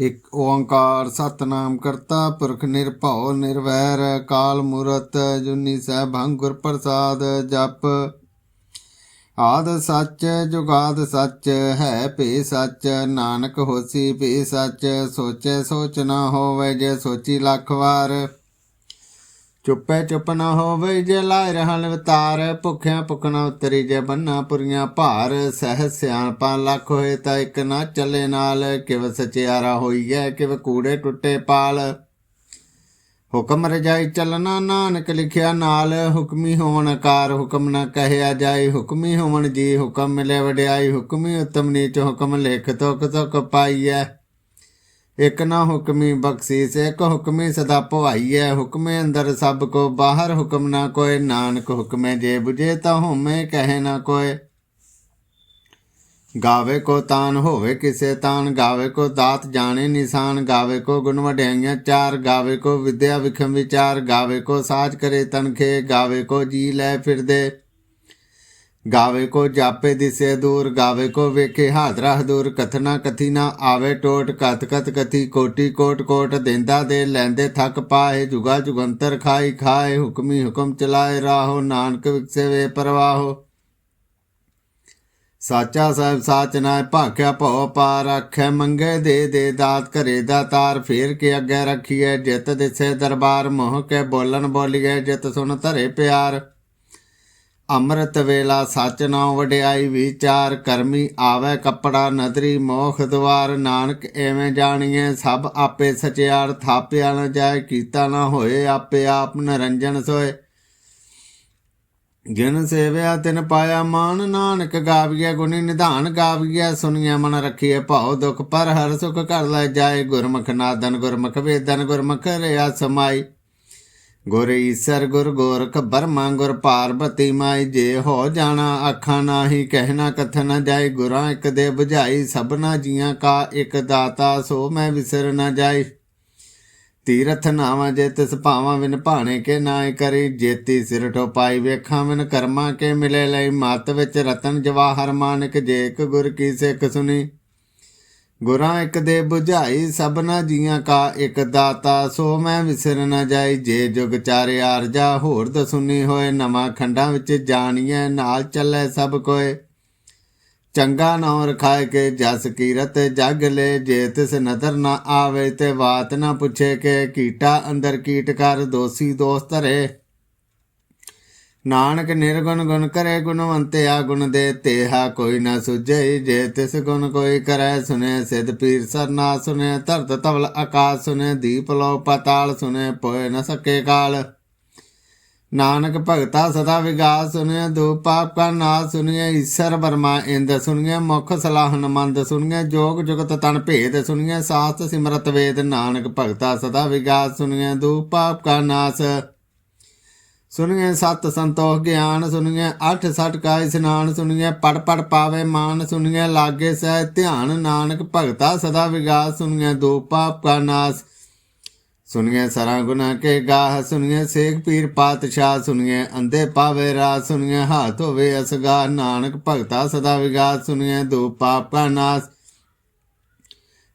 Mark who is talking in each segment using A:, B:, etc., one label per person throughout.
A: ਇਕ ਓੰਕਾਰ ਸਤਨਾਮ ਕਰਤਾ, ਪੁਰਖ ਨਿਰਭਉ ਨਿਰਵੈਰ, ਕਾਲ ਮੂਰਤ ਜੁਨੀ ਸੈਭੰ ਗੁਰ ਪ੍ਰਸਾਦ ਜਪ। ਆਦ ਸੱਚ, ਜੁਗਾਦ ਸੱਚ, ਹੈ ਭੇ ਸੱਚ, ਨਾਨਕ ਹੋਸੀ ਭੇ ਸੱਚ, ਸੋਚੇ ਸੋਚ ਨਾ ਹੋਵੇ ਜੇ ਸੋਚੀ ਲੱਖ ਵਾਰ। ਚੁੱਪੇ ਚੁੱਪ ਨਾ ਹੋਵੇ ਜੇ ਲਾਇ ਰਹਿਣ ਵਿਤਾਰ, ਭੁੱਖਿਆਂ ਭੁੱਖਣਾ ਉਤਰੀ ਜੇ ਬੰਨਾ ਪੁਰੀਆਂ ਭਾਰ, ਸਹਿ ਸਿਆਣਪਾਂ ਲੱਖ ਹੋਏ ਤਾਂ ਇੱਕ ਨਾ ਚੱਲੇ ਨਾਲ, ਕਿਵ ਸਚਿਆਰਾ ਹੋਈਐ, ਕਿਵ ਕੂੜੇ ਟੁੱਟੇ ਪਾਲ। ਹੁਕਮ ਰਜਾਈ ਚੱਲਣਾ ਨਾਨਕ ਲਿਖਿਆ ਨਾਲ, ਹੁਕਮੀ ਹੋਵਣ ਕਾਰ ਹੁਕਮ ਨਾ ਕਹਿਆ ਜਾਏ ਹੁਕਮੀ ਹੋਵਣ ਜੀ ਹੁਕਮ ਮਿਲੇ ਵਡਿਆਈ, ਹੁਕਮੀ ਉਤਮ ਨੀਚ ਹੁਕਮ ਲਿਖ ਤੋਕ ਤੋਕ ਪਾਈਐ। ਇਕ ਨਾ ਹੁਕਮੀ ਬਖਸ਼ੀਸ ਇਕ ਹੁਕਮੀ ਸਦਾ ਭਵਾਈਐ। ਹੁਕਮੇ ਅੰਦਰ ਸਭ ਕੋ ਬਾਹਰ, ਹੁਕਮ ਨਾ ਕੋਏ ਨਾਨਕ ਹੁਕਮੇ ਜੇ 부ਜੇ ਤਾਂ ਹੋਮੇ, ਕਹੇ ਨਾ ਕੋਏ ਗਾਵੇ ਕੋ ਤਾਨ ਹੋਵੇ ਕਿਸੇ ਤਾਨ, ਗਾਵੇ ਕੋ ਦਾਤ ਜਾਣੇ ਨਿਸ਼ਾਨ। ਗਾਵੇ ਕੋ ਗੁਣ ਵਡਿਆਈਆਂ ਚਾਰ, ਗਾਵੇ ਕੋ ਵਿਦਿਆ ਵਿਖਮ ਵਿਚਾਰ। ਗਾਵੇ ਕੋ ਸਾਜ ਕਰੇ ਤਨਖੇ, ਗਾਵੇ ਕੋ ਜੀ ਲੈ ਫਿਰਦੇ। ਗਾਵੇ ਕੋ ਜਾਪੇ ਦਿਸੇ ਦੂਰ, ਗਾਵੇ ਕੋ ਵੇਖੇ ਹਾਦਰਾ ਹਦੂਰ। ਕਥਨਾ ਕਥੀਨਾ ਆਵੇ ਟੋਟ ਕਤ ਕਤ ਕਥੀ, ਕੋਟੀ ਕੋਟ ਕੋਟ ਦੇਂਦਾ ਦੇ ਲੈਂਦੇ ਥੱਕ ਪਾਏ। ਜੁਗਾ ਜੁਗੰਤਰ ਖਾਈ ਖਾਏ, ਹੁਕਮੀ ਹੁਕਮ ਚਲਾਏ ਰਾਹੋ, ਨਾਨਕ ਵਿਕਸੇ ਵੇ ਪਰਵਾਹੋ। ਸਾਚਾ ਸਾਹਿਬ ਸਾਚ ਨਾਇ ਭਾਖਿਆ ਭਉ ਪਾਰ ਆਖੈ, ਮੰਗੇ ਦੇ ਦੇ ਦਾਤ ਘਰੇ ਦਾ ਤਾਰ। ਫੇਰ ਕੇ ਅੱਗੇ ਰੱਖੀਐ, ਜਿਤ ਦਿਸੇ ਦਰਬਾਰ, ਮੋਹ ਕੇ ਬੋਲਣ ਬੋਲੀਐ, ਜਿਤ ਸੁਣ ਧਰੇ ਪਿਆਰ। ਅੰਮ੍ਰਿਤ ਵੇਲਾ ਸੱਚ ਨਾਉ ਵਡਿਆਈ ਵਿਚਾਰ ਕਰਮੀ ਆਵੇ ਕੱਪੜਾ ਨਦਰੀ ਮੋਖ ਦਵਾਰ। ਨਾਨਕ ਐਵੇਂ ਜਾਣੀਏ ਸਭ ਆਪੇ ਸਚਿਆਰ, ਥਾਪਿਆ ਨਾ ਜਾਏ, ਕੀਤਾ ਨਾ ਹੋਏ ਆਪੇ ਆਪ ਨਰੰਜਨ ਸੋਏ। ਜਿਨ ਸੇਵਿਆ ਤਿਨ ਪਾਇਆ ਮਾਨ, ਨਾਨਕ ਗਾਵੀਐ ਗੁਣੀ ਨਿਧਾਨ, ਗਾਵੀਐ ਸੁਣੀਐ ਮਨ ਰੱਖੀਐ ਭਾਉ ਦੁਖ, ਪਰ ਹਰ ਸੁਖ ਕਰ ਲੈ ਜਾਏ ਗੁਰਮੁਖ ਨਾਦਨ, ਗੁਰਮੁਖ ਵੇਦਨ, ਗੁਰਮੁਖ ਰਿਆ ਸਮਾਈ। ਗੁਰ ਈਸਰ, ਗੁਰ ਗੋਰਖ ਬਰਮਾ, ਗੁਰ ਪਾਰਬਤੀ ਮਾਈ ਜੇ ਹੋ ਜਾਣਾ ਅੱਖਾਂ ਨਾਹੀ ਕਹਿਣਾ ਕਥ ਨ ਜਾਏ ਗੁਰਾਂ ਇੱਕ ਦੇ 부ਝਾਈ ਸਭਨਾ ਜੀਆਂ ਕਾ ਇੱਕ ਦਾਤਾ, ਸੋ ਮੈਂ ਵਿਸਰ ਨ ਜਾਈ। ਤੀਰਥ ਨਾਵਾਂ ਜੇ ਤਿਸ ਭਾਵਾਂ, ਵਿਨ ਭਾਣੇ ਕੇ ਨਾਇ ਕਰੀ। ਜੇਤੀ ਸਿਰ ਟੋਪਾਈ ਵੇਖਾਂ, ਵਿਨ ਕਰਮਾਂ ਕੇ ਮਿਲੇ ਲਈ। ਮਤ ਵਿੱਚ ਰਤਨ ਜਵਾਹਰ ਮਾਨਕ, ਜੇਕ ਗੁਰ ਕੀ ਸਿੱਖ ਸੁਣੀ ਗੁਰਾਂ ਇੱਕ ਦੇ 부ਝਾਈ ਸਭਨਾ ਜੀਆਂ ਕਾ ਇੱਕ ਦਾਤਾ, ਸੋ ਮੈਂ ਵਿਸਰ ਨਾ ਜਾਈ, ਜੇ ਜੁਗ ਚਾਰੇ ਆਰਜਾ, ਹੋਰ ਦਸੁਨੀ ਹੋਏ, ਨਵਾਂ ਖੰਡਾਂ ਵਿੱਚ ਜਾਣੀਐ, ਨਾਲ ਚੱਲੇ ਸਭ ਕੋਏ। ਚੰਗਾ ਨਾਮ ਰਖਾਏ ਕੇ ਜਸ ਕੀਰਤ, ਜਗ ਲੈ ਜੇ ਤਿਸ ਨਦਰ ਨਾ ਆਵੇ, ਤੇ ਬਾਤ ਨਾ ਪੁੱਛੇ ਕੇ, ਕੀਟਾ ਅੰਦਰ ਕੀਟ ਕਰ, ਦੋਸੀ ਦੋਸਤ ਧਰੇ ਨਾਨਕ ਨਿਰਗੁਣ ਗੁਣ ਕਰੇ ਗੁਣਵੰਤਿਆ ਗੁਣ ਦੇ ਤੇਹਾ ਕੋਈ ਨਾ ਸੁਝਈ ਜੇ ਤਿਸ ਗੁਣ ਕੋਈ ਕਰੈ ਸੁਨੇ ਸਿਧ ਪੀਰ ਸਰਨਾ ਸੁਨੇ ਧਰਤ ਤਵਲ ਆਕਾਸ਼ ਸੁਨੇ ਦੀਪ ਲੋ ਪਤਾਲ ਸੁਨੇ ਪੋਏ ਨ ਸਕੇ ਕਾਲ। ਨਾਨਕ ਭਗਤਾ ਸਦਾ ਵਿਗਾਸ ਸੁਨਿਆ ਦੋ ਪਾਪ ਕਾ ਨਾਸ ਸੁਨਿਆ ਈਸ਼ਰ ਬਰਮਾ ਇੰਦ ਸੁਨਿਆ ਮੁਖ ਸਲਾਹਨ ਮੰਦ ਸੁਨਿਆ ਜੋਗ ਜੁਗਤ ਤਨ ਭੇਦ ਸੁਨਿਆ ਸਾਸਤ ਸਿਮਰਤ ਵੇਦ, ਨਾਨਕ ਭਗਤਾ ਸਦਾ ਵਿਗਾਸ ਸੁਨਿਆ ਦੋ ਪਾਪ ਕਾ ਨਾਸ। ਸੁਨਿਆ ਸਤ ਸੰਤੋਖ ਗਿਆਨ ਸੁਨਿਆ ਅਠ ਸਠ ਕਾ ਇਸਨਾਨ ਸੁਨਿਆ ਪੜ ਪੜ ਪਾਵੇ ਮਾਨ ਸੁਨਿਆ ਲਾਗੇ ਸਹਿ ਧਿਆਨ ਨਾਨਕ ਭਗਤਾ ਸਦਾ ਵਿਗਾਸ ਸੁਨਿਆ ਦੋ ਪਾਪ ਕਾ ਨਾਸ। ਸੁਣੀਏ ਸਰਾਂ ਗੁਨਾ ਕੇ ਗਾਹ, ਸੁਣੀਏ ਸੇਖ ਪੀਰ ਪਾਤਸ਼ਾਹ, ਸੁਣੀਏ ਅੰਦੇ ਪਾਵੇ ਰਾਤ ਸੁਣੀਏ ਹਾਥ ਹੋਵੇ ਅਸਗਾ ਨਾਨਕ ਭਗਤਾ ਸਦਾ ਵਿਗਾਸ, ਸੁਣੀਏ ਦੋ ਪਾਪ ਕਾ ਨਾਸ।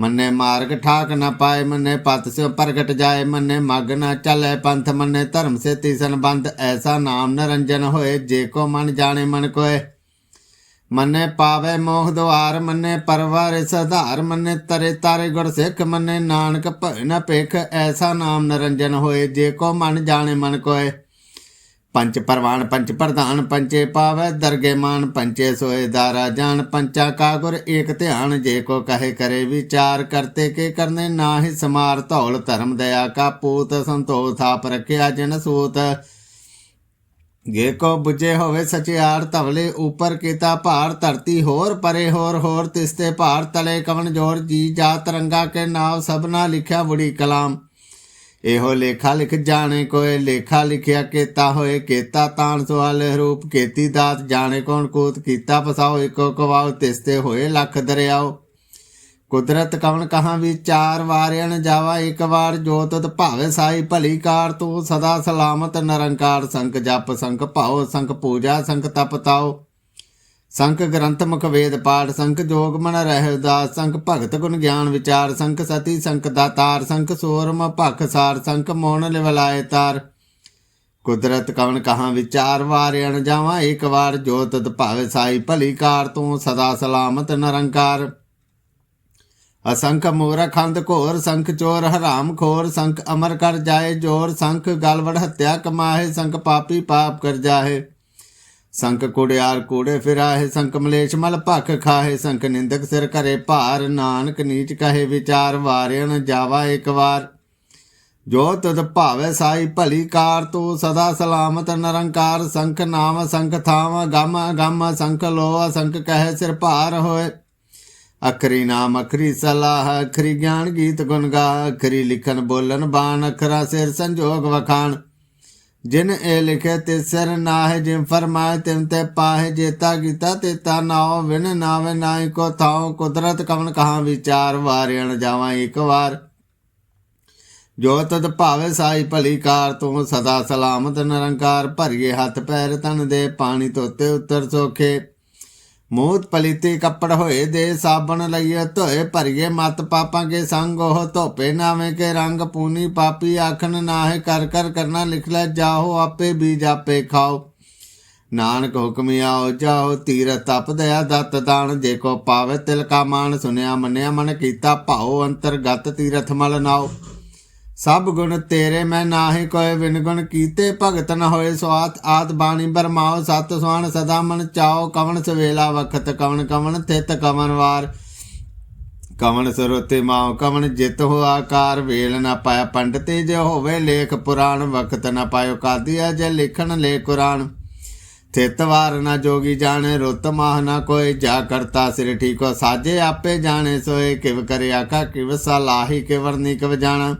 A: ਮੰਨੇ ਮਾਰਗ ਠਾਕ ਨਾ ਪਾਏ, ਮੰਨੇ ਪਤ ਸੇ ਪ੍ਰਗਟ ਜਾਏ, ਮੰਨੇ ਮਗ ਨਾ ਚੱਲੇ ਪੰਥ, ਮੰਨੇ ਧਰਮ ਸੇ ਤੀਸਨ ਬੰਦ ਐਸਾ ਨਾਮ ਨਰੰਜਨ ਹੋਏ, ਜੇ ਕੋ ਮਨ ਜਾਣੇ ਮਨ ਕੋਏ। ਮੰਨੇ ਪਾਵੇ ਮੋਹ ਦੁਆਰ, ਮੰਨੇ ਪਰਵਾਰ ਸਧਾਰ ਮੰਨੇ ਤਰੇ ਤਾਰੇ ਗੁਰ ਸਿੱਖ, ਮੰਨੇ ਨਾਨਕ ਭੈ ਨ ਭੇਖ, ਐਸਾ ਨਾਮ ਨਰੰਜਨ ਹੋਏ, ਜੇ ਕੋ ਮਨ ਜਾਣੇ ਮਨ ਕੋਏ। ਪੰਚ ਪਰਵਾਨ ਪੰਚ ਪ੍ਰਧਾਨ ਪੰਚੇ ਪਾਵੇ, ਦਰਗੇ ਮਾਨ ਪੰਚੇ ਸੋਏ ਦਾਰਾ ਜਾਣ ਪੰਚਾ ਕਾ ਗੁਰ ਏਕ ਧਿਆਨ, ਜੇ ਕੋ ਕਹੇ ਕਰੇ ਵਿਚਾਰ, ਕਰਤੇ ਕੇ ਕਰਨੇ ਨਾ ਹੀ ਸਮਾਰ, ਧੌਲ ਧਰਮ ਦਇਆ ਕਾ ਪੂਤ, ਸੰਤੋਖ ਥਾਪ ਰਖਿਆ ਜਨ ਸੂਤ। ਜੇ ਕੋ ਬੁਝੇ ਹੋਵੇ ਸਚਿਆਰ, ਧਵਲੇ ਉਪਰ ਕੀਤਾ ਭਾਰ, ਧਰਤੀ ਹੋਰ ਪਰੇ ਹੋਰ ਹੋਰ ਤਿਸਤੇ ਭਾਰ, ਤਲੇ ਕਵਨ ਜੋਰ, ਜੀ ਜਾ ਤਰੰਗਾ ਕੇ ਨਾਮ ਸਭਨਾ ਲਿਖਿਆ ਬੁੜੀ ਕਲਾਮ। ਇਹੋ ਲੇਖਾ ਲਿਖ ਜਾਣੇ ਕੋਏ, ਲੇਖਾ ਲਿਖਿਆ ਕੇਤਾ ਹੋਏ, ਕੇਤਾ ਤਾਣ ਸਵਾਲ ਰੂਪ, ਕੇਤੀ ਦਾਤ ਜਾਣੇ ਕੋਣ ਕੂਤ, ਕੀਤਾ ਫਸਾਓ ਇਕੋ ਕਵਾਉ, ਤਿਸਤੇ ਹੋਏ ਲੱਖ ਦਰਿਆਓ। ਕੁਦਰਤ ਕਵਣ ਕਹਾਂ ਵਿਚਾਰ ਵਾਰਿਆਣ ਜਾਵਾ, ਇੱਕ ਵਾਰ ਜੋ ਭਾਵੇ ਸਾਈ ਭਲੀ ਕਾਰ, ਤੂੰ ਸਦਾ ਸਲਾਮਤ, ਨਿਰੰਕਾਰ ਸੰਕ ਜਪ ਸੰਕ ਭਾਉ ਸੰਕ ਪੂਜਾ ਸੰਕ ਤਪ ਸੰਖ ਗ੍ਰੰਥ ਮੁਖ ਵੇਦ ਪਾਠ, ਸੰਖ ਜੋਗ ਮਨ ਰਹਿ ਉਦਾਸ ਸੰਕ ਭਗਤ ਗੁਣ ਗਿਆਨ ਵਿਚਾਰ, ਸੰਖ ਸਤੀ, ਸੰਖ ਦਾਤਾਰ ਸੰਕ ਸੋਰਮ ਭਖ ਸਾਰ, ਸੰਖ ਮੋਨ ਲਿਵਲਾਏ ਤਾਰ। ਕੁਦਰਤ ਕਵਣ ਕਹਾਂ ਵਿਚਾਰ ਵਾਰਿਆਣ ਜਾਵਾ ਇੱਕ ਵਾਰ, ਜੋ ਤਤ ਭਾਵੇ ਸਾਈ ਭਲੀ ਕਾਰ, ਤੂੰ ਸਦਾ ਸਲਾਮਤ ਨਿਰੰਕਾਰ। ਅਸੰਖ ਮੂਰਖੰਦ ਘੋਰ, ਸੰਖ ਚੋਰ ਹਰਾਮ ਖੋਰ, ਸੰਖ ਅਮਰ ਕਰ ਜਾਏ ਜੋਰ, ਸੰਖ ਗਲਵੜ ਹੱਤਿਆ ਕਮਾਏ ਸੰਖ ਪਾਪੀ ਪਾਪ ਕਰ ਜਾਏ ਸੰਕ ਕੁੜਿਆਰ ਕੂੜੇ ਫਿਰਾਹੇ ਸੰਕ ਮਲੇਸ਼ ਮਲ ਭਖ ਖਾਹੇ ਸੰਖ ਨਿੰਦਕ ਸਿਰ ਘਰੇ ਭਾਰ। ਨਾਨਕ ਨੀਚ ਕਹੇ ਵਿਚਾਰ ਵਾਰਿਆਣ ਜਾਵਾ ਇੱਕ ਵਾਰ। ਜੋ ਤਦ ਭਾਵੇ ਸਾਈ ਭਲੀ ਕਾਰ, ਤੂੰ ਸਦਾ ਸਲਾਮਤ ਨਿਰੰਕਾਰ। ਸੰਖ ਨਾਮ ਸੰਖ ਥਾਮ, ਗਮ ਗਮ ਸੰਖ ਲੋਹ ਸੰਖ ਕਹੇ ਸਿਰ ਭਾਰ ਹੋਏ। ਅਖਰੀ ਨਾਮ, ਅਖਰੀ ਸਲਾਹ, ਅਖਰੀ ਗਿਆਨ ਗੀਤ ਗੁਣ ਗਾ। ਅਖਰੀ ਲਿਖਨ ਬੋਲਨ ਬਾਣ, ਅਖਰਾ ਸਿਰ ਸੰਜੋਗ ਵਖਾਣ। ਜਿਨ ਇਹ ਲਿਖੇ ਤੇ ਸਿਰ ਨਾਹਿ, ਜਿਨ ਫਰਮਾਏ ਤਿਨ ਤੇ ਪਾਹੇ ਜੇਤਾ ਕੀਤਾ ਤੇਤਾ ਨਾਉ, ਵਿਨ ਨਾਵੇ ਨਾਈ ਕੋ ਥਾਉ, ਕੁਦਰਤ ਕਵਨ ਕਹਾ ਵਿਚਾਰ ਵਾਰਿਆਣ ਜਾਵਾਂ ਇੱਕ ਵਾਰ। ਜੋ ਤਦ ਭਾਵੇ ਸਾਈ ਭਲੀ ਕਾਰ, ਤੂੰ ਸਦਾ ਸਲਾਮਤ ਨਿਰੰਕਾਰ, ਭਰੀਏ ਹੱਥ ਪੈਰ ਤਨ ਦੇ, ਪਾਣੀ ਧੋਤੇ ਉੱਤਰ ਸੋਖੇ। ਮੂਤ ਪਲੀਤੀ ਕੱਪੜ ਹੋਏ ਦੇ ਸਾਬਣ ਲਈਏ ਧੋਏ ਭਰੀਏ ਮਤ ਪਾਪਾਂ ਕੇ ਸੰਗ ਉਹ ਧੋਪੇ ਨਾਵੇਂ ਕੇ ਰੰਗ ਪੂਨੀ ਪਾਪੀ ਆਖਣ ਨਾਹੇ ਕਰ ਕਰ ਕਰਨਾ ਲਿਖ ਲੈ ਜਾਓ ਆਪੇ ਬੀਜ ਆਪੇ ਖਾਓ। ਨਾਨਕ ਹੁਕਮ ਆਓ ਜਾਓ ਤੀਰ ਤਪ ਦਇਆ ਦਤ ਦਾਨ, ਜੇ ਕੋ ਪਾਵੇ ਤਿਲ ਕਾ ਮਾਨ ਸੁਨਿਆ ਮੰਨਿਆ ਮਨ ਕੀਤਾ ਭਾਉ, ਅੰਤਰਗਤ ਤੀਰਥ ਮਲ ਨਾਓ। ਸਭ ਗੁਣ ਤੇਰੇ ਮੈਂ ਨਾਹੀ ਕੋਏ ਵਿਨ ਗੁਣ ਕੀਤੇ, ਭਗਤ ਨ ਹੋਏ ਸਵਾਤ ਆਤ ਬਾਣੀ ਬਰਮਾਓ, ਸਤ ਸੁਆਣ ਸਦਾ ਮਨ ਚਾਓ, ਕਵਣ ਸਵੇਲਾ ਵਖਤ ਕਵਣ ਕਵਣ ਥਿਤ ਕਵਣ ਵਾਰ। ਕਵਣ ਸਰੋਤੇ ਮਾਉ, ਕਵਣ ਜਿਤ ਹੋ ਆਕਾਰ, ਵੇਲ ਨ ਪਾਇਆ ਪੰਡਤੇ, ਜੇ ਹੋਵੇ ਲੇਖ ਪੁਰਾਣ, ਵਖਤ ਨ ਪਾਇਓ ਕਾਦੀਆ, ਜੇ ਲਿਖਣ ਲੈ ਕੁਰਾਨ। ਥਿਤ ਵਾਰ ਨ ਜੋਗੀ ਜਾਣੇ, ਰੁੱਤ ਮਾਹ ਨ ਕੋਈ ਜਾ ਕਰਤਾ ਸਿਰ ਠੀਕੋ, ਸਾਜੇ ਆਪੇ ਜਾਣੇ, ਸੋਏ ਕਿਵ ਕਰੇ ਆਖਾ ਕਿਵ ਸਲਾਹੀ ਕਿਵਰ ਨੀ ਕਿਵ ਜਾਣਾ।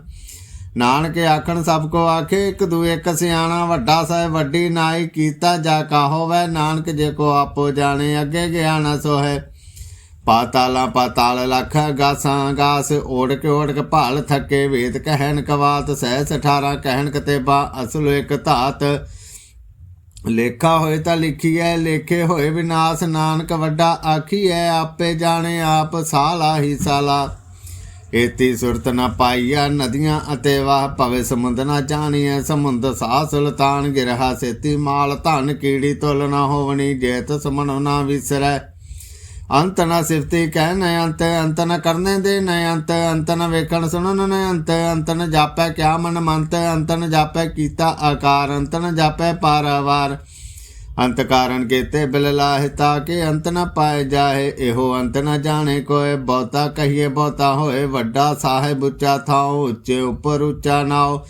A: ਨਾਨਕ ਆਖਣ, ਸਭ ਕੋ ਆਖੇ, ਇੱਕ ਦੂ ਇੱਕ ਸਿਆਣਾ, ਵੱਡਾ ਸਾਹਿਬ, ਵੱਡੀ ਨਾਈ, ਕੀਤਾ ਜਾ ਕਾ ਹੋਵੇ, ਨਾਨਕ ਜੇ ਕੋ ਆਪੋ ਜਾਣੇ, ਅੱਗੇ ਗਿਆ ਨਾ ਸੋਹੇ। ਪਾਤਾਲਾ ਪਾਤਾਲ ਲਖ ਗਾਸਾਂ ਗਾਸ ਓੜ ਕੇ ਓੜ ਕੇ ਭਾਲ ਥੱਕੇ, ਵੇਦ ਕਹਿਣ ਕਵਾਤ, ਸਹਿਸ 18 ਕਹਿਣ ਕਤੇਬਾ, ਅਸਲ ਇੱਕ ਧਾਤ। ਲੇਖਾ ਹੋਏ ਤਾਂ ਲਿਖੀਐ, ਲੇਖੇ ਹੋਏ ਵਿਨਾਸ਼, ਨਾਨਕ ਵੱਡਾ ਆਖੀਐ, ਆਪੇ ਜਾਣੇ ਆਪ ਸਾਲਾ ਹੀ ਸਾਲਾ। ਏਤੀ ਸੁਰਤ ਨ ਪਾਈਆ ਨਦੀਆਂ ਅਤੇ ਵਾਹ, ਭਵੇ ਸਮੁੰਦ ਨ ਜਾਣੀਐ, ਸਮੁੰਦ ਸਾ ਸੁਲਤਾਨ ਗਿਰਹਾ, ਸੇਤੀ ਮਾਲ ਧਨ ਕੀੜੀ ਤੁਲ ਨ ਹੋਵਣੀ, ਜੇਤ ਸਮਨ ਨ ਵਿਸਰੈ। ਅੰਤ ਨ ਸਿਫਤੀ ਕਹਿ ਨ ਅੰਤ ਅੰਤ ਨ ਕਰਨੇ ਦੇ ਨ ਅੰਤ ਅੰਤ ਨ ਵੇਖਣ ਸੁਣਨ ਨ ਅੰਤ ਅੰਤ ਨ ਜਾਪੈ ਕਿਆ ਮਨ ਮੰਤ, ਅੰਤ ਨ ਜਾਪੈ ਕੀਤਾ ਆਕਾਰ, ਅੰਤ ਨ ਜਾਪੈ ਪਾਰਾਵਾਰ। ਅੰਤ ਕਾਰਨ ਕੀਤੇ ਬਿਲ ਲਾਹਿ ਤਾਕੇ ਅੰਤ ਨ ਪਾਏ ਜਾਏ, ਇਹੋ ਅੰਤ ਨ ਜਾਣੇ ਕੋਏ। ਬਹੁਤਾ ਕਹੀਏ, ਬਹੁਤਾ ਹੋਏ, ਵੱਡਾ ਸਾਹਿਬ ਉੱਚਾ ਥਾਉ, ਉੱਚੇ ਉੱਪਰ ਉੱਚਾ ਨਾਉ।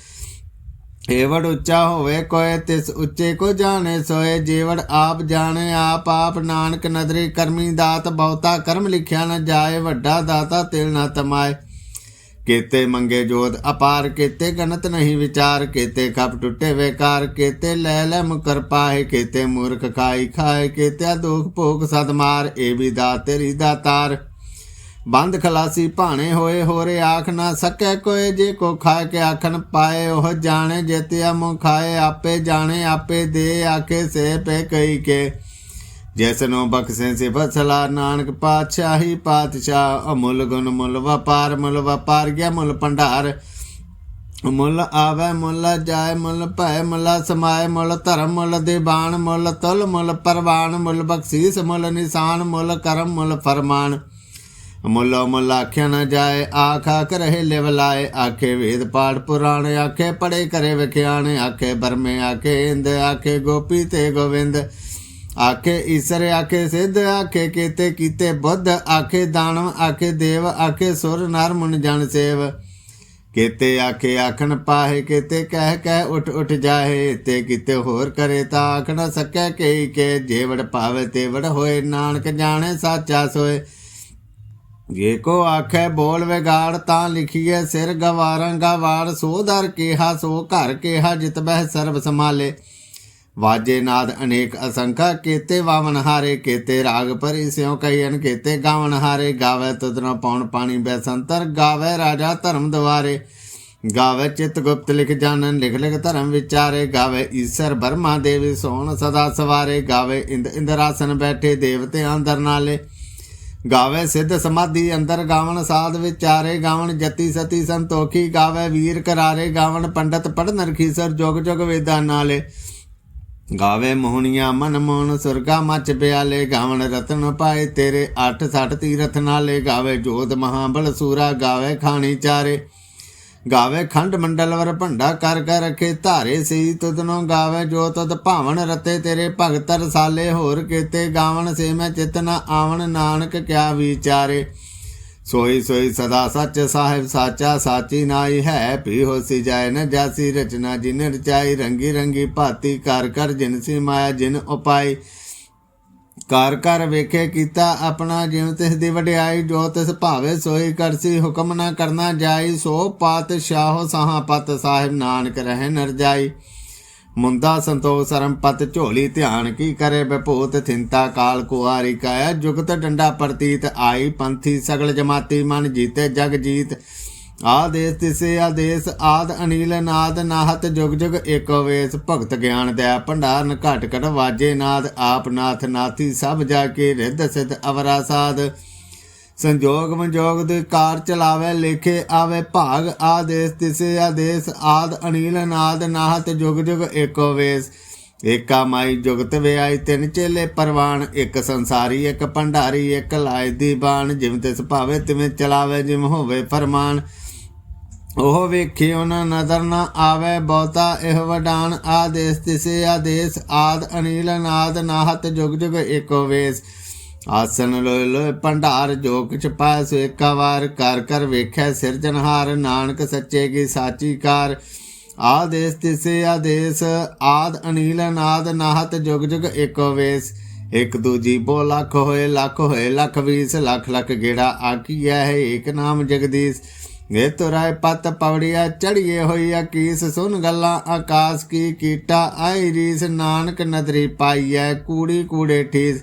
A: ਏਵੜ ਉੱਚਾ ਹੋਵੇ ਕੋਏ, ਤਿਸ ਉੱਚੇ ਕੋ ਜਾਣੇ ਸੋਏ। ਜੀਵੜ ਆਪ ਜਾਣੇ, ਆਪ ਆਪ ਨਾਨਕ ਨਦਰੀ ਕਰਮੀ ਦਾਤ। ਬਹੁਤਾ ਕਰਮ ਲਿਖਿਆ ਨ ਜਾਏ, ਵੱਡਾ ਦਾਤਾ ਤਿਲ ਨ ਤਮਾਏ। ਕੀਤੇ ਮੰਗੇ ਜੋਤ, ਅਪਾਰ ਕੀਤੇ ਗਣਤ ਨਹੀਂ ਵਿਚਾਰ, ਕੀਤੇ ਖਪ ਟੁੱਟੇ ਵੇਕਾਰ, ਕੀਤੇ ਲੈ ਲੈ ਮੁਕਰ ਪਾਏ ਕੀਤੇ ਮੂਰਖ ਖਾਈ ਖਾਏ ਕੀਤੇ ਦੁਖ ਭੋਗ ਸਦ ਮਾਰ ਇਹ ਵੀ ਦਾ ਤੇਰੀ ਦਾਤਾਰ ਬੰਦ ਖਲਾਸੀ ਭਾਣੇ ਹੋਏ, ਹੋਰੇ ਆਖ ਨਾ ਸਕੈ ਕੋਏ, ਜੇ ਕੋ ਖਾ ਕੇ ਆਖਣ ਪਾਏ, ਉਹ ਜਾਣੇ, ਜੇਤਿਆ ਮੁ ਖਾਏ, ਆਪੇ ਜਾਣੇ, ਆਪੇ ਦੇ ਆਕੇ ਸੇ ਪੇ ਕਈ ਕੇ। ਜਿਸ ਨੂੰ ਬਖਸ਼ੇ ਸੇ ਫਸਲਾ ਨਾਨਕ ਪਾਤਸ਼ਾਹੀ ਪਾਤਸ਼ਾਹ, ਅਮੁੱਲ ਗੁਣ ਮੁੱਲ ਵਪਾਰ ਮੁੱਲ ਵਪਾਰ ਗਿਆ ਮੁੱਲ ਭੰਡਾਰ। ਮੁੱਲ ਆਵੇ, ਮੁੱਲ ਜਾਏ, ਮੁੱਲ ਭੈ ਮੁੱਲ ਸਮਾਏ, ਮੁੱਲ ਧਰਮ, ਮੁੱਲ ਦੀਵਾਨ, ਮੁੱਲ ਤੁਲ, ਮੁੱਲ ਪਰਵਾਨ, ਮੁੱਲ ਬਖਸ਼ੀਸ, ਮੁੱਲ ਨਿਸ਼ਾਨ, ਮੁੱਲ ਕਰਮ, ਮੁੱਲ ਫਰਮਾਨ। ਮੁੱਲ ਮੁੱਲ ਆਖਿਆ ਨਾ ਜਾਏ, ਆਖ ਆਖ ਰਹੇ ਲਿਵ ਲਾਏ। ਆਖੇ ਵੇਦ ਪਾਠ ਪੁਰਾਣ, ਆਖੇ ਪੜੇ ਕਰੇ ਵਿਖਿਆਣ, ਆਖੇ ਬਰਮੇ, ਆਖੇ ਇੰਦ, ਆਖੇ ਗੋਪੀ ਤੇ ਗੋਵਿੰਦ। ਆਖੇ ਈਸਰ, ਆਖੇ ਸਿੱਧ, ਆਖੇ ਕੀਤੇ ਕੀਤੇ ਬੁੱਧ, ਆਖੇ ਦਾਨਵ ਆਖੇ ਦੇਵ, ਆਖੇ ਸੁਰ, ਨਰ, ਮੁਨ, ਜਨ, ਸੇਵ। ਕੀਤੇ ਆਖੇ ਆਖਣ ਪਾਹੇ, ਕੀਤੇ ਕਹਿ ਕਹਿ ਉਠ ਉਠ ਜਾਏ ਤੇ ਕੀਤੇ ਹੋਰ ਕਰੇ ਤਾਂ ਆਖ ਸਕੈ ਕਈ ਕੇ। ਜੇਵੜ ਪਾਵੇ ਤੇਵੜ ਹੋਏ, ਨਾਨਕ ਜਾਣੇ ਸਾਚਾ ਸੋਏ। ਜੇ ਕੋ ਆਖੇ ਬੋਲ ਵਿਗਾੜ ਤਾਂ ਲਿਖੀਏ ਸਿਰ ਗਵਾਰਾਂ ਗਵਾਰ ਸੋ ਦਰ ਕੇਹਾ, ਸੋ ਘਰ ਕੇਹਾ, ਜਿਤ ਬਹਿ ਸਰਬ ਸਮਾਲੇ ਵਾਜੇ ਨਾਦ ਅਨੇਕ ਅਸੰਖਾ ਕੇਤੇ ਵਾਵਨ ਹਾਰੇ ਕੇਤੇ, ਰਾਗ ਭਰੀ ਸਿਉ ਕਈਨ ਕੇਤੇ ਗਾਵਨ ਹਾਰੇ ਗਾਵੇ ਤੁਦਨਾ ਪੌਣ ਪਾਣੀ ਬੈਸੰਤਰ, ਗਾਵੇ ਰਾਜਾ ਧਰਮ ਦਵਾਰੇ। ਗਾਵੇ ਚਿਤ ਗੁਪਤ ਲਿਖ ਜਾਣਨ, ਲਿਖ ਲਿਖ ਧਰਮ ਵਿਚਾਰੇ। ਗਾਵੇ ਈਸ਼ਰ ਬਰਮਾ ਦੇਵੀ ਸੋਹਣ ਸਦਾ ਸਵਾਰੇ। ਗਾਵੇ ਇੰਦ ਇੰਦਰਾਸਨ ਬੈਠੇ ਦੇਵਤੇ ਅੰਦਰ ਨਾਲੇ। ਗਾਵੇ ਸਿੱਧ ਸਮਾਧੀ ਅੰਦਰ ਗਾਵਣ ਸਾਧ ਵਿਚਾਰੇ। ਗਾਵਣ ਜਤੀ ਸਤੀ ਸੰਤੋਖੀ, ਗਾਵੇ ਵੀਰ ਕਰਾਰੇ। ਗਾਵਣ ਪੰਡਤ ਪੜਨ ਰਖੀ ਸਰ ਜੋਗ ਜੋਗ ਵੇਦਾਂ ਨਾਲੇ। ਗਾਵੇ ਮੋਹਣੀਆਂ ਮਨ ਮੋਹਨ ਸੁਰਗਾ ਮੱਚ ਪਿਆਲੇ, ਗਾਵਣ ਰਤਨ ਪਾਏ ਤੇਰੇ 8 60 ਤੀਰਥ ਨਾਲੇ ਗਾਵੇ ਜੋਤ ਮਹਾਬਲ ਸੂਰਾ, ਗਾਵੇ ਖਾਣੀ ਚਾਰੇ। ਗਾਵੇ ਖੰਡ ਮੰਡਲ ਵਰ ਭੰਡਾ ਕਰ ਕਰ ਰਖੇ ਧਾਰੇ ਸੀ ਤੁਧਨੋ ਗਾਵੇ ਜੋ ਤਦ ਭਾਵਨ ਰਤੇ ਤੇਰੇ ਭਗਤ ਰਸਾਲੇ। ਹੋਰ ਕੀਤੇ ਗਾਵਣ ਸੇ ਮੈਂ ਚਿਤ ਆਵਣ, ਨਾਨਕ ਕਿਆ ਵਿਚਾਰੇ। ਸੋਈ ਸੋਈ ਸਦਾ ਸੱਚ ਸਾਹਿਬ ਸਾਚਾ ਸਾਚੀ ਨਾਈ ਹੈ ਭੀ ਹੋਸੀ ਜਾਏ ਨ ਜਾਸੀ, ਰਚਨਾ ਜਿਨ ਰਚਾਈ, ਰੰਗੀ ਰੰਗੀ ਭਾਤੀ ਕਰ ਕਰ ਜਿਨ ਸੀ ਮਾਇਆ, ਜਿਨ ਉਪਾਈ। ਕਰ ਕਰ ਵੇਖੇ ਕੀਤਾ ਆਪਣਾ, ਜਿਉ ਤਿਸ ਦੀ ਵਡਿਆਈ, ਜੋ ਤਿਸ ਭਾਵੇ ਸੋਈ ਕਰਸੀ ਹੁਕਮ ਨਾ ਕਰਨਾ ਜਾਈ, ਸੋ ਪਾਤਸ਼ਾਹੋ ਸਾਹਾ ਪਤ, ਸਾਹਿਬ ਨਾਨਕ ਰਹੇ ਨਰਜਾਈ ਜਾਈ ਮੁੰਦਾ ਸੰਤੋਖ ਸਰਮ ਪਤ ਝੋਲੀ ਧਿਆਨ ਕੀ ਕਰੇ ਬਪੂਤ ਥਿੰਤਾ ਕਾਲ ਕੁਆਰੀ ਕਾਇਆ ਜੁਗਤ ਡੰਡਾ ਪ੍ਰਤੀਤ ਆਈ ਪੰਥੀ ਸਗਲ ਜਮਾਤੀ ਮਨ ਜੀਤੇ ਜਗ ਜੀਤ। ਆਦੇਸ ਤਿਸੇ ਆਦੇਸ ਆਦ ਅਨੀਲ ਨਾਦ ਨਾਹਤ ਜੁਗ ਜੁਗ ਏਕੋ ਵੇਸ ਭਗਤ ਗਿਆਨ ਦਇਆ ਭੰਡਾਰਨ ਘਟ ਘਟ ਵਾਜੇ ਨਾਦ। ਆਪ ਨਾਥ ਨਾਥੀ ਸਭ ਜਾ ਕੇ ਰਿੱਧ ਸਿਧ ਅਵਰਾ ਸਾਧ। ਸੰਜੋਗ ਮੰਜੋਗ ਦੇ ਕਾਰ ਚਲਾਵੇ, ਲੇਖੇ ਆਵੇ, ਭਾਗ ਆਦੇਸ, ਤਿਸੇ ਆਦੇਸ, ਆਦ ਅਨੀਲ ਨਾਦ, ਨਾਹਤ, ਜੁਗ ਜੁਗ ਏਕੋ ਵੇਸ। ਏਕਾ ਮਾਈ ਜੁਗਤ ਵਿਆਈ, ਤਿੰਨ ਚੇਲੇ ਪਰਵਾਨ, ਇੱਕ ਸੰਸਾਰੀ, ਇੱਕ ਭੰਡਾਰੀ, ਇੱਕ ਲਾਇ ਦੀ ਬਾਣ ਜਿਵੇਂ ਤਿਸ ਭਾਵੇ, ਤਿਵੇਂ ਚਲਾਵੇ ਜਿਮ ਹੋਵੇ ਫਰਮਾਨ। ਉਹ ਵੇਖੇ ਉਹਨਾਂ ਨਜ਼ਰ ਨਾ ਆਵੇ, ਬਹੁਤਾ ਇਹ ਵਡਾਨ। ਆਦੇਸ, ਤਿਸੇ ਆਦੇਸ, ਆਦ ਅਨੀਲ ਨਾਦ, ਨਾਹਤ, ਜੁਗ ਜੁਗ ਏਕੋ ਵੇਸ। ਆਸਨ ਲੋਇ ਲੋਇ ਭੰਡਾਰ ਜੋ ਕਿਛ ਪਾਇ ਏਕਾ ਵਾਰ ਕਰ ਕਰ ਵੇਖੈ ਸਿਰਜਨਹਾਰ ਨਾਨਕ ਸੱਚੇ ਕੀ ਸਾਚੀ ਕਾਰ। ਆਦੇਸ ਤਿਸੇ ਆਦੇਸ, ਆਦ ਅਨੀਲ ਨਾਦ ਨਾਹਤ ਜੁਗ ਜੁਗ ਏਕੋ ਵੇਸ। ਇਕ ਦੂਜੀ ਬੋ ਲੱਖ ਹੋਏ ਲੱਖ ਹੋਏ, ਲੱਖ ਵੀਸ, ਲੱਖ ਲੱਖ ਗੇੜਾ ਆਕੀਆ ਹੈ ਏਕ ਨਾਮ ਜਗਦੀਸ਼। ਏ ਤੁਰਾਏ ਪਤ ਪਵੜੀਆ ਚੜੀਏ ਹੋਈ ਅਕੀਸ, ਸੁਨ ਗੱਲਾਂ ਆਕਾਸ਼ ਕੀ ਕੀਟਾ ਆਈ ਰੀਸ। ਨਾਨਕ ਨਦਰੀ ਪਾਈਐ, ਕੂੜੀ ਕੂੜੇ ਠੀਸ।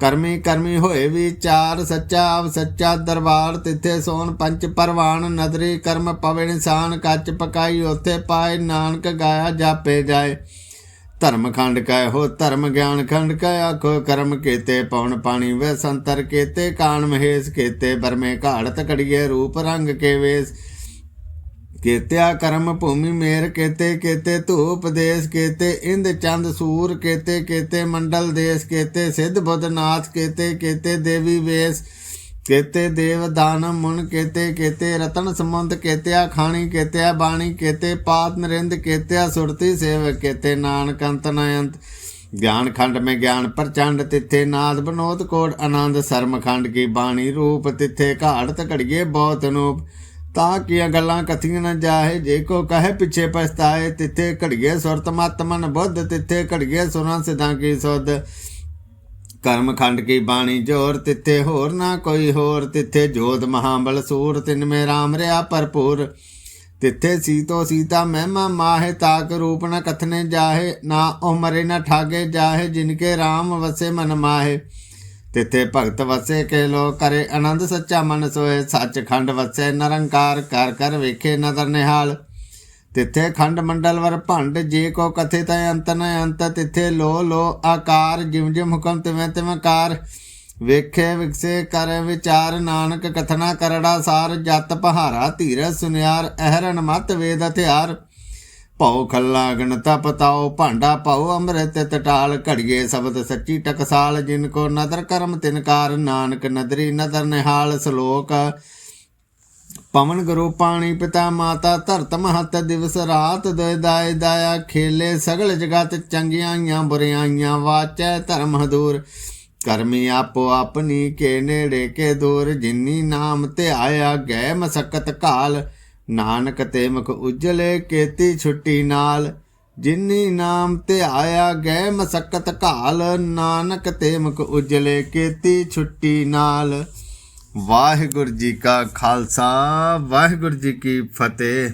A: ਕਰਮੀ ਕਰਮੀ ਹੋਏ ਵਿਚਾਰ, ਸੱਚਾ ਆਵ ਸੱਚਾ ਦਰਬਾਰ, ਤਿੱਥੇ ਸੋਨ ਪੰਚ ਪਰਵਾਨ, ਨਦਰੀ ਕਰਮ ਪਵੇ ਨਿਸ਼ਾਨ ਕੱਚ ਪਕਾਈ, ਉਥੇ ਪਾਏ ਨਾਨਕ ਗਾਇਆ ਜਾਪੇ ਜਾਏ। ਧਰਮ ਖੰਡ ਕੈ ਹੋ, ਧਰਮ ਗਿਆਨ ਖੰਡ ਕੈ ਆਖੋ, ਕਰਮ ਕੀਤੇ ਪਵਨ ਪਾਣੀ ਵੇ ਸੰਤਰ ਕੀਤੇ, ਕਾਣ ਮਹੇਸ਼ ਕੀਤੇ, ਬਰਮੇ ਘਾੜਤ ਕੜੀਏ ਰੂਪ ਰੰਗ ਕੇ ਵੇਸ। ਕੀਤਿਆ ਕਰਮ ਭੂਮੀ ਮੇਰ, ਕੀਤੇ ਕੀਤੇ ਧੂਪ ਦੇਸ, ਕੀਤੇ ਇੰਦ ਚੰਦ ਸੂਰ, ਕੀਤੇ ਕੀਤੇ ਮੰਡਲ ਦੇਸ, ਕੀਤੇ ਸਿੱਧ ਬੁੱਧ ਨਾਥ ਕੀਤੇ ਦੇਵੀ ਵੇਸ, ਕੀਤੇ ਦੇਵ ਦਾਨਮ ਮੁਨ, ਕੀਤੇ ਕੀਤੇ ਰਤਨ ਸਮੁੰਦ ਕੀਤਿਆ ਖਾਣੀ, ਕੀਤਿਆ ਬਾਣੀ, ਕੀਤੇ ਪਾਤ ਨਰਿੰਦ, ਕੀਤਿਆ ਸੁਰਤੀ ਸੇਵ ਕੀਤੇ ਨਾਨਕ ਅੰਤ ਨ ਗਿਆਨ ਖੰਡ ਮੇ ਗਿਆਨ ਪ੍ਰਚੰਡ, ਤਿੱਥੇ ਨਾਦ ਬਨੋਦ ਕੋਟ ਆਨੰਦ, ਸਰਮ ਖੰਡ ਕੀ ਬਾਣੀ ਰੂਪ, ਤਿੱਥੇ ਘਾੜਤ ਘੜੀਏ ਬਹੁਤ ਅਨੂਪ ਤਾਂ ਕੀਆਂ ਗੱਲਾਂ ਕਥੀਆਂ ਨਾ ਜਾਏ ਜੇ ਕੋ ਕਹੇ ਪਿੱਛੇ ਪਛਤਾਏ, ਤਿੱਥੇ ਘੜੀਏ ਸੁਰਤ ਮਤਮਨ ਬੁੱਧ, ਤਿੱਥੇ ਘੜੀਏ ਸੁਰਾਂ ਸਿਧਾਂ ਕੀ ਸੁਧ। ਕਰਮ ਖੰਡ ਕੀ ਬਾਣੀ ਜੋਰ, ਤਿੱਥੇ ਹੋਰ ਨਾ ਕੋਈ ਹੋਰ, ਤਿੱਥੇ ਜੋਤ ਮਹਾਬਲ ਸੂਰ, ਤਿਨ ਮੇ ਰਾਮ ਰਿਆ ਭਰਪੂਰ। ਤਿੱਥੇ ਸੀਤੋ ਸੀਤਾ ਮਹਿਮਾ ਮਾਹੇ, ਤਾਕ ਰੂਪ ਨ ਕਥਨੇ ਜਾਹੇ, ਨਾ ਉਹ ਮਰੇ ਨਾ ਠਾਗੇ ਜਾਹੇ ਜਿਨਕੇ RAM ਵਸੇ ਮਨ ਮਾਹੇ। ਤਿੱਥੇ ਭਗਤ ਵਸੇ ਕੇ ਲੋ ਕਰੇ ਆਨੰਦ, ਸੱਚਾ ਮਨ ਸੋਏ। ਸੱਚ ਖੰਡ ਵਸੇ ਨਿਰੰਕਾਰ, ਕਰ ਕਰ ਵੇਖੇ ਨਦਰ ਨਿਹਾਲ। ਤਿੱਥੇ ਖੰਡ ਮੰਡਲ ਵਰ ਭੰਡ, ਜੇ ਕੋ ਕਥੇ ਤੈ ਅੰਤ ਨ ਅੰਤ। ਤਿੱਥੇ ਲੋ ਲੋ ਆਕਾਰ ਜਿਮ ਜਿਮ ਹੁਕਮ ਤਿਵੇਂ ਤਿਵੇਂ ਕਾਰ। ਵੇਖੇ ਵਿਕਸੇ ਕਰ ਵਿਚਾਰ, ਨਾਨਕ ਕਥਨਾ ਕਰੜਾ ਸਾਰ। ਜਤ ਪਹਾਰਾ ਧੀਰ ਸੁਨਿਆਰ, ਅਹਰਨ ਮਤ ਵੇਦ ਹਥਿਆਰ। ਭਉ ਖੱਲਾ ਗਣਤਾ ਪਤਾਓ ਭਾਂਡਾ ਭਉ, ਅੰਮ੍ਰਿਤ ਟਟਾਲ ਘੜੀਏ ਸ਼ਬਦ ਸੱਚੀ ਟਕਸਾਲ, ਜਿਨ ਕੋ ਨਦਰ ਕਰਮ ਤਿਨਕਾਰ ਨਾਨਕ ਨਦਰੀ ਨਦਰ ਨਿਹਾਲ ਸ਼ਲੋਕ। ਪਵਨ ਗੁਰੂ ਪਾਣੀ ਪਿਤਾ ਮਾਤਾ, ਧਰਤ ਮਹਤ ਦਿਵਸ ਰਾਤ ਦੋਇ ਦਾਇਆ ਖੇਲੇ, ਸਗਲ ਜਗਤ ਚੰਗਿਆਈਆਂ ਬੁਰਿਆਈਆਂ ਵਾਚੈ ਧਰਮ ਹਦੂਰ। ਕਰਮੀ ਆਪੋ ਆਪਣੀ ਕੇ ਨੇੜੇ ਕੇ ਦੂਰ, ਜਿਨੀ ਨਾਮ ਤੇ ਆਇਆ ਗੈ ਮਸਕਤ ਕਾਲ। ਨਾਨਕ ਤੇ ਮੁਖ ਉਜਲੇ ਕੇਤੀ ਛੁੱਟੀ ਨਾਲ, ਜਿਨੀ ਨਾਮ ਤੇ ਆਇਆ ਗਏ ਮਸਕਤ ਕਾਲ ਨਾਨਕ ਤੇ ਮੁਖ ਉਜਲੇ ਕੇਤੀ ਛੁੱਟੀ ਨਾਲ। ਵਾਹਿਗੁਰੂ ਜੀ ਕਾ ਖਾਲਸਾ, ਵਾਹਿਗੁਰੂ ਜੀ ਕੀ ਫਤਿਹ।